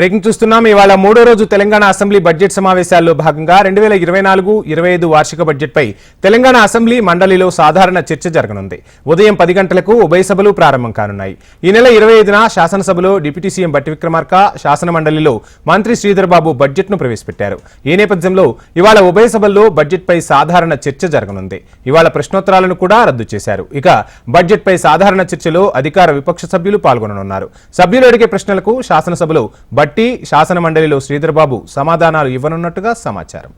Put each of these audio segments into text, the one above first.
Breaking చూస్తున్నాం. ఇవాళ మూడో రోజు తెలంగాణ అసెంబ్లీ బడ్జెట్ సమావేశాల్లో భాగంగా రెండు వేల ఇరవై నాలుగు ఇరవై ఐదు వార్షిక బడ్జెట్పై తెలంగాణ అసెంబ్లీ మండలిలో సాధారణ చర్చ జరగనుంది. ఉదయం పది గంటలకు ఉభయ సభలు ప్రారంభం కానున్నాయి. ఈ నెల ఇరవై ఐదున శాసనసభలో డిప్యూటీ సీఎం బట్టి విక్రమార్క శాసన మండలిలో మంత్రి శ్రీధర్ బాబు బడ్జెట్ను ప్రవేశపెట్టారు. ఈ నేపథ్యంలో ఇవాళ ఉభయ సభల్లో బడ్జెట్పై సాధారణ చర్చ జరగనుంది. ఇవాళ ప్రశ్నోత్తరాలను కూడా రద్దు చేశారు. ఇక బడ్జెట్పై సాధారణ చర్చలో అధికార విపక్ష సభ్యులు పాల్గొననున్నారు. సభ్యులు అడిగే ప్రశ్నలకు శాసనసభలో బడ్జెట్ బట్టి శాసన మండలిలో శ్రీధర్ బాబు సమాధానాలు ఇవ్వనున్నట్టుగా సమాచారం.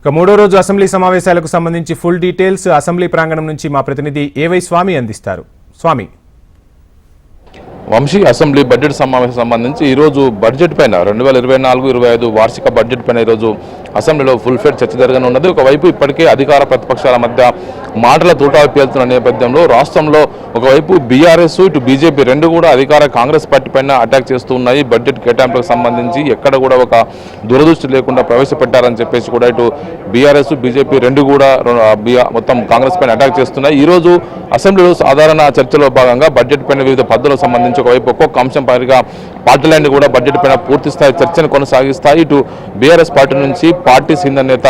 ఇక మూడో రోజు అసెంబ్లీ సమావేశాలకు సంబంధించి ఫుల్ డీటెయిల్స్ అసెంబ్లీ ప్రాంగణం నుంచి మా ప్రతినిధి ఏవై స్వామి అందిస్తారు. స్వామి. వంశీ అసెంబ్లీ బడ్జెట్ సమావేశం సంబంధించి ఈరోజు బడ్జెట్ పైన రెండు వేల ఇరవై నాలుగు ఇరవై ఐదు వార్షిక బడ్జెట్ పైన ఈరోజు అసెంబ్లీలో ఫుల్ ఫెడ్ చర్చ జరగనున్నది. ఒకవైపు ఇప్పటికే అధికార ప్రతిపక్షాల మధ్య మాటల తూటాలు పేలుతున్న నేపథ్యంలో రాష్ట్రంలో ఒకవైపు బీఆర్ఎస్ ఇటు బీజేపీ రెండు కూడా అధికార కాంగ్రెస్ పార్టీ పైన అటాక్ చేస్తూ ఉన్నాయి బడ్జెట్ కేటాయింపులకు సంబంధించి ఎక్కడ కూడా ఒక దురదృష్టి లేకుండా ప్రవేశపెట్టారని చెప్పేసి కూడా ఇటు బీఆర్ఎస్ బీజేపీ రెండు కూడా మొత్తం కాంగ్రెస్ పైన అటాక్ చేస్తున్నాయి. ఈ రోజు అసెంబ్లీలో సాధారణ చర్చలో భాగంగా బడ్జెట్ పైన వివిధ పద్ధతులకు సంబంధించి ఒకవైపు ఒక్కొక్క అంశం పైగా పార్టీలన్నీ కూడా బడ్జెట్ పైన పూర్తి స్థాయి చర్చను కొనసాగిస్తాయి. ఇటు బీఆర్ఎస్ పార్టీ నుంచి పార్టీ సీనియర్ నేత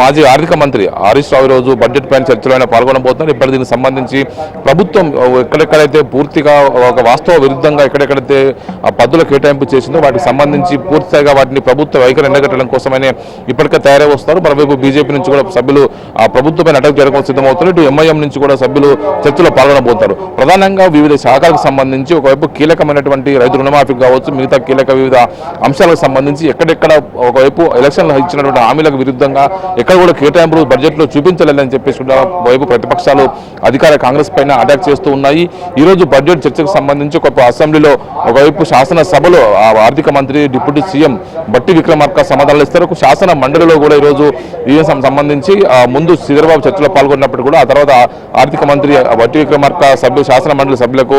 మాజీ ఆర్థిక మంత్రి హరీష్ రావు రోజు బడ్జెట్ పైన చర్చలో ఆయన పాల్గొనబోతున్నారు. ఇప్పటి దీనికి సంబంధించి ప్రభుత్వం ఎక్కడెక్కడైతే పూర్తిగా ఒక వాస్తవ విరుద్ధంగా ఎక్కడెక్కడైతే పద్దుల కేటాయింపు చేసిందో వాటికి సంబంధించి పూర్తిగా వాటిని ప్రభుత్వ వైఖరి ఎండగట్టడం కోసమనే ఇప్పటికే తయారై వస్తారు మరోవైపు బీజేపీ నుంచి కూడా సభ్యులు ఆ అటాక్ చేయడం సిద్ధమవుతున్నారు. ఇటు ఎంఐఎం నుంచి కూడా సభ్యులు చర్చలో పాల్గొనబోతారు ప్రధానంగా వివిధ శాఖలకు సంబంధించి ఒకవైపు కీలకమైనటువంటి రైతు రుణమాఫీ కావచ్చు మిగతా కీలక వివిధ అంశాలకు సంబంధించి ఎక్కడెక్కడ ఒకవైపు ఎలక్షన్లు ఇచ్చినటువంటి హామీలకు విరుద్ధంగా ఎక్కడ కూడా కేటాయింపులు బడ్జెట్లో చూపించలేదని చెప్పేసి కూడా వైపు ప్రతిపక్షాలు అధికార కాంగ్రెస్ పైన అటాక్ చేస్తూ ఉన్నాయి. ఈ రోజు బడ్జెట్ చర్చకు సంబంధించి ఒక అసెంబ్లీలో ఒకవైపు శాసనసభలో ఆర్థిక మంత్రి డిప్యూటీ సీఎం బట్టి విక్రమార్క సమాధానాలు ఇస్తారు. ఒక శాసన మండలిలో కూడా ఈరోజు ఈ సంబంధించి ముందు శ్రీధరబాబు చర్చలో పాల్గొన్నప్పుడు కూడా ఆ తర్వాత ఆర్థిక మంత్రి బట్టి విక్రమార్క సభ్యులు శాసన మండలి సభ్యులకు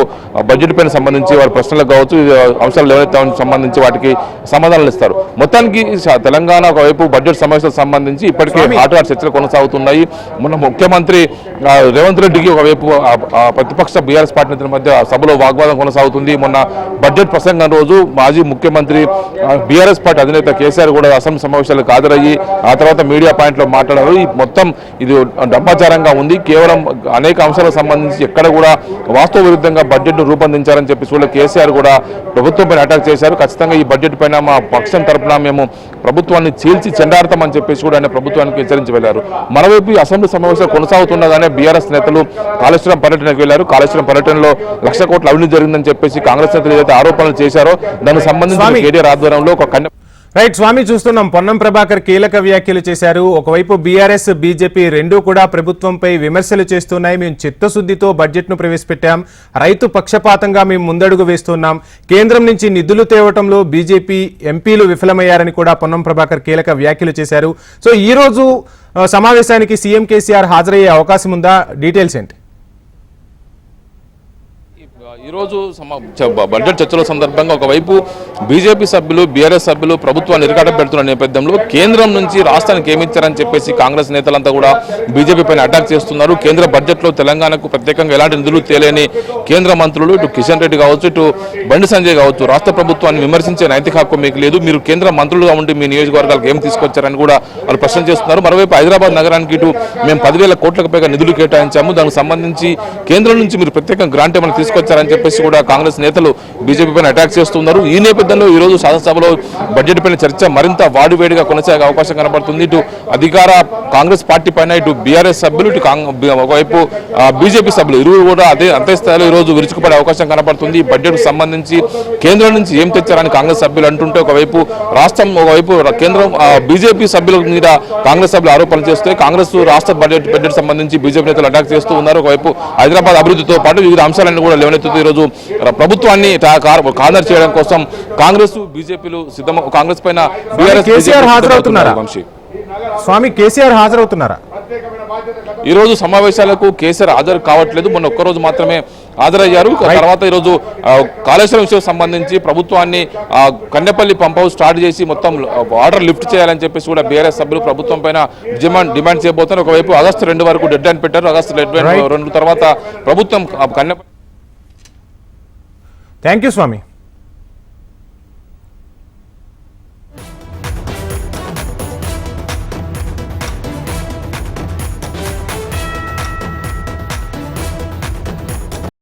బడ్జెట్ పైన సంబంధించి వారి ప్రశ్నలకు కావచ్చు అంశాలు ఏవైతే సంబంధించి వాటికి సమాధానాలు ఇస్తారు. మొత్తానికి తెలంగాణ ఒకవైపు బడ్జెట్ సమావేశాలకు సంబంధించి ఇప్పటికే హాట్ చర్చలు కొనసాగుతున్నాయి. మొన్న ముఖ్యమంత్రి రేవంత్ రెడ్డికి ఒకవైపు ప్రతిపక్ష బీఆర్ఎస్ పార్టీ నేతల మధ్య సభలో వాగ్వాదం కొనసాగుతుంది. మొన్న బడ్జెట్ ప్రసంగం రోజు మాజీ ముఖ్యమంత్రి బీఆర్ఎస్ పార్టీ అధినేత కేసీఆర్ కూడా అసెంబ్లీ సమావేశాలకు హాజరయ్యి ఆ తర్వాత మీడియా పాయింట్లో మాట్లాడారు. ఈ మొత్తం ఇది డబ్బాచారంగా ఉంది. కేవలం అనేక అంశాలకు సంబంధించి ఎక్కడ కూడా వాస్తవ విరుద్ధంగా బడ్జెట్ను రూపొందించారని చెప్పేసి కూడా కేసీఆర్ కూడా ప్రభుత్వంపై అటాక్ చేశారు. ఖచ్చితంగా ఈ బడ్జెట్ పైన మా పక్షం తరపున మేము ప్రభుత్వాన్ని చీల్చి చెండాడతామని చెప్పేసి కూడా ఆయన ప్రభుత్వానికి హెచ్చరించి వెళ్ళారు మరోవైపు ఈ అసెంబ్లీ సమావేశాలు కొనసాగుతుండగానే బీఆర్ఎస్ నేతలు కాళేశ్వరం పర్యటనకు వెళ్ళారు కాళేశ్వరం పర్యటనలో లక్ష కోట్ల అవినీతి జరిగిందని చెప్పేసి కాంగ్రెస్ నేతలు ఏదైతే ఆరోపణలు చేశారో దానికి సంబంధించి. కేటీఆర్ ఆధ్వర్యంలో ఒక కన్య రైట్ స్వామి చూస్తున్నాం. పొన్నం ప్రభాకర్ కీలక వ్యాఖ్యలు చేశారు. ఒకవైపు బీఆర్ఎస్ బీజేపీ రెండూ కూడా ప్రభుత్వంపై విమర్శలు చేస్తున్నాయి. మేము చిత్తశుద్ధితో బడ్జెట్ను ప్రవేశపెట్టాం. రైతు పక్షపాతంగా మేము ముందడుగు వేస్తున్నాం. కేంద్రం నుంచి నిధులు తేవటంలో బీజేపీ ఎంపీలు విఫలమయ్యారని కూడా పొన్నం ప్రభాకర్ కీలక వ్యాఖ్యలు చేశారు. సో ఈ రోజు ఆ, సమావేశానికి సీఎం కేసీఆర్ హాజరయ్యే అవకాశం ఉందా? డీటెయిల్స్ ఏంటి? ఈరోజు బడ్జెట్ చర్చల సందర్భంగా ఒకవైపు బీజేపీ సభ్యులు బీఆర్ఎస్ సభ్యులు ప్రభుత్వాన్ని ఇరకాటం పెడుతున్న నేపథ్యంలో కేంద్రం నుంచి రాష్ట్రానికి ఏమిచ్చారని చెప్పేసి కాంగ్రెస్ నేతలంతా కూడా బీజేపీ పైన అటాక్ చేస్తున్నారు. కేంద్ర బడ్జెట్లో తెలంగాణకు ప్రత్యేకంగా ఎలాంటి నిధులు తేలేని కేంద్ర మంత్రులు ఇటు కిషన్ రెడ్డి కావచ్చు ఇటు బండి సంజయ్ కావచ్చు రాష్ట్ర ప్రభుత్వాన్ని విమర్శించే నైతిక హక్కు మీకు లేదు. మీరు కేంద్ర మంత్రులుగా ఉండి మీ నియోజకవర్గాలకు ఏం తీసుకొచ్చారని కూడా వాళ్ళు ప్రశ్న చేస్తున్నారు. మరోవైపు హైదరాబాద్ నగరానికి ఇటు మేము పదివేల కోట్లకు పైగా నిధులు కేటాయించాము. దానికి సంబంధించి కేంద్రం నుంచి మీరు ప్రత్యేకంగా గ్రాంట్ ఏమైనా తీసుకొచ్చారని చెప్పేసి కూడా కాంగ్రెస్ నేతలు బీజేపీ పైన అటాక్ చేస్తున్నారు. ఈ నేపథ్యంలో ఈ రోజు శాసనసభలో బడ్జెట్ పైన చర్చ మరింత వాడివేడిగా కొనసాగే అవకాశం కనబడుతుంది. ఇటు అధికార కాంగ్రెస్ పార్టీ పైన ఇటు బీఆర్ఎస్ సభ్యులు ఇటు ఒకవైపు బీజేపీ సభ్యులు ఇరువురు కూడా అదే అంతే స్థాయిలో ఈ రోజు విరుచుకుపడే అవకాశం కనబడుతుంది. బడ్జెట్కు సంబంధించి కేంద్రం నుంచి ఏం తెచ్చారని కాంగ్రెస్ సభ్యులు అంటుంటే ఒకవైపు రాష్ట్రం ఒకవైపు కేంద్రం బీజేపీ సభ్యుల మీద కాంగ్రెస్ సభ్యులు ఆరోపణలు చేస్తే కాంగ్రెస్ రాష్ట్ర బడ్జెట్ బడ్జెట్ సంబంధించి బీజేపీ నేతలు అటాక్ చేస్తూ ఉన్నారు. ఒకవైపు హైదరాబాద్ అభివృద్ధితో పాటు వివిధ అంశాలను కూడా లేవనెత్తుతూ ఈరోజు ప్రభుత్వాన్ని కార్నర్ చేయడం కోసం కాంగ్రెస్ బీజేపీలు సిద్ధం కాంగ్రెస్ పైన హాజరవుతున్నారా? స్వామి కేసీఆర్ హాజరవుతున్నారా? ఈ రోజు సమావేశాలకు కేసీఆర్ హాజరు కావట్లేదు. మొన్న ఒక్కరోజు మాత్రమే హాజరయ్యారు. తర్వాత ఈ రోజు ఆ, కాళేశ్వరం విషయం సంబంధించి ప్రభుత్వాన్ని కన్నెపల్లి పంప్ హౌస్ స్టార్ట్ చేసి మొత్తం వాటర్ లిఫ్ట్ చేయాలని చెప్పేసి కూడా బీఆర్ఎస్ సభ్యులు ప్రభుత్వం పైన డిమాండ్ డిమాండ్ చేయబోతున్నారు. ఒకవైపు ఆగస్టు రెండు వరకు డెడ్ లైన్ పెట్టారు. ఆగస్టు. రెండు తర్వాత ప్రభుత్వం కన్నెపల్లి థ్యాంక్ యూ స్వామి